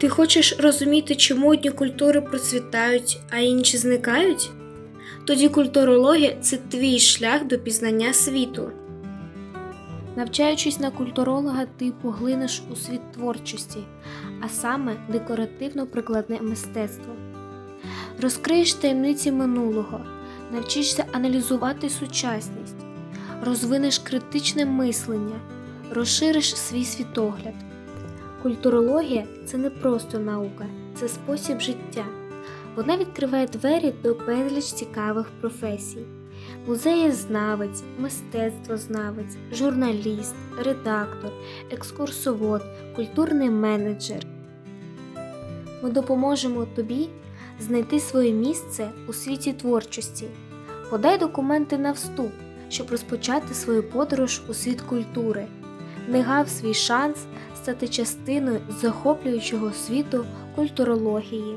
Ти хочеш розуміти, чому одні культури процвітають, а інші зникають? Тоді культурологія це твій шлях до пізнання світу. Навчаючись на культуролога, ти поглинеш у світ творчості, а саме декоративно-прикладне мистецтво. Розкриєш таємниці минулого, навчишся аналізувати сучасність, розвинеш критичне мислення, розшириш свій світогляд. Культурологія це не просто наука, це спосіб життя. Вона відкриває двері до безліч цікавих професій. Музеєзнавець, мистецтвознавець, журналіст, редактор, екскурсовод, культурний менеджер. Ми допоможемо тобі знайти своє місце у світі творчості. Подай документи на вступ, щоб розпочати свою подорож у світ культури. Не гав свій шанс стати частиною захоплюючого світу культурології.